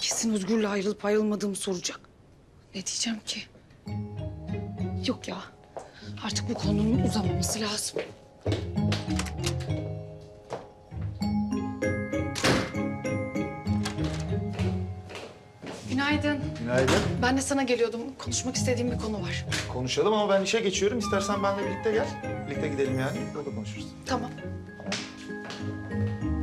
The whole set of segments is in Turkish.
Kesin Özgür'le ayrılıp ayrılmadığımı soracak. Ne diyeceğim ki? Yok ya. Artık bu konunun uzamaması lazım. Günaydın. Günaydın. Ben de sana geliyordum. Konuşmak istediğim bir konu var. Konuşalım ama ben işe geçiyorum. İstersen benimle birlikte gel. Birlikte gidelim yani. Yolda konuşuruz. Tamam. Annem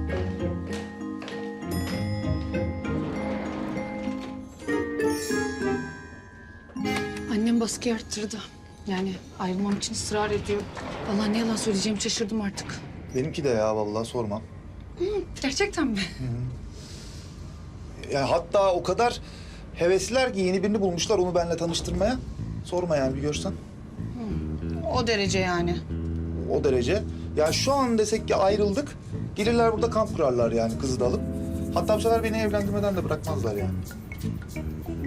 baskı arttırdı. Yani ayrılmam için ısrar ediyor. Vallahi ne yalan söyleyeceğimi şaşırdım artık. Benimki de ya vallahi sorma. Gerçekten mi? Yani hatta o kadar hevesliler ki yeni birini bulmuşlar onu benimle tanıştırmaya. Sorma yani bir görsen. O derece yani. O derece. Ya şu an desek ki ayrıldık. Gelirler burada kamp kurarlar yani kızı da alıp. Hatta bu sefer beni evlendirmeden de bırakmazlar yani.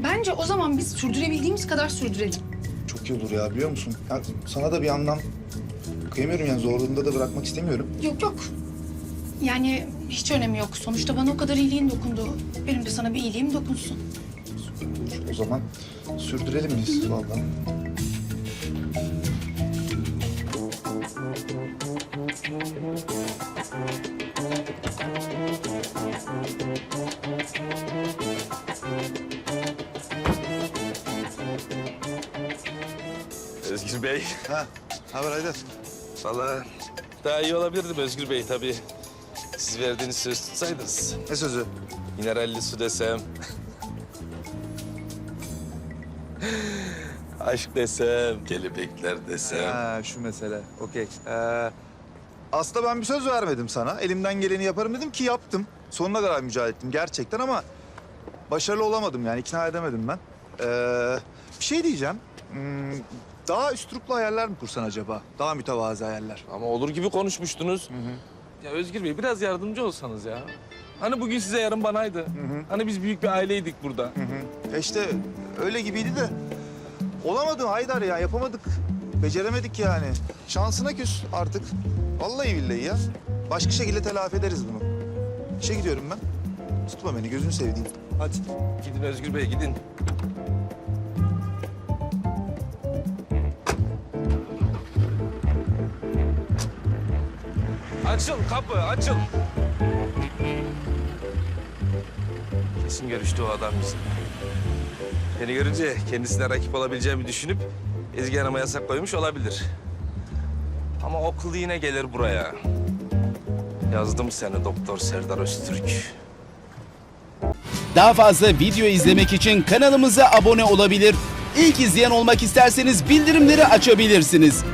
Bence o zaman biz sürdürebildiğimiz kadar sürdürelim. Çok iyi olur ya biliyor musun? Ya sana da bir yandan kıyamıyorum yani zorluğunda da bırakmak istemiyorum. Yok yok. Yani hiç önemi yok. Sonuçta bana o kadar iyiliğin dokundu. Benim de sana bir iyiliğim dokunsun. O zaman sürdürelim biz vallahi. Özgür Bey. Ha, haber Haydar? Vallahi daha iyi olabilirdim Özgür Bey tabii. Siz verdiğiniz söz tutsaydınız. Ne sözü? Mineralli su desem. Aşk desem, kelebekler desem. Ha, şu mesele. Okey. Ee, aslında ben bir söz vermedim sana. Elimden geleni yaparım dedim ki yaptım. Sonuna kadar mücadele ettim gerçekten ama başarılı olamadım yani ikna edemedim ben. Ee, bir şey diyeceğim. Hmm, daha üsturuplu hayaller mi kursan acaba? Daha mütevazı hayaller. Ama olur gibi konuşmuştunuz. Ya Özgür Bey biraz yardımcı olsanız ya. Hani bugün size yarın banaydı. Hani biz büyük bir aileydik burada. E işte öyle gibiydi de olamadı Haydar ya yapamadık. Beceremedik yani. Şansına küs artık. Vallahi billahi ya. Başka şekilde telafi ederiz bunu. İşe gidiyorum ben. Tutma beni gözünü sevdiğim. Hadi. Gidin Özgür Bey gidin. Açıl kapı açıl. Kesin görüştü o adam bizimle. Beni görünce kendisine rakip olabileceğimi düşünüp Ezgi Hanım'a yasak koymuş olabilir. Ama okul yine gelir buraya. Yazdım seni Doktor Serdar Öztürk. Daha fazla video izlemek için kanalımıza abone olabilir. İlk izleyen olmak isterseniz bildirimleri açabilirsiniz.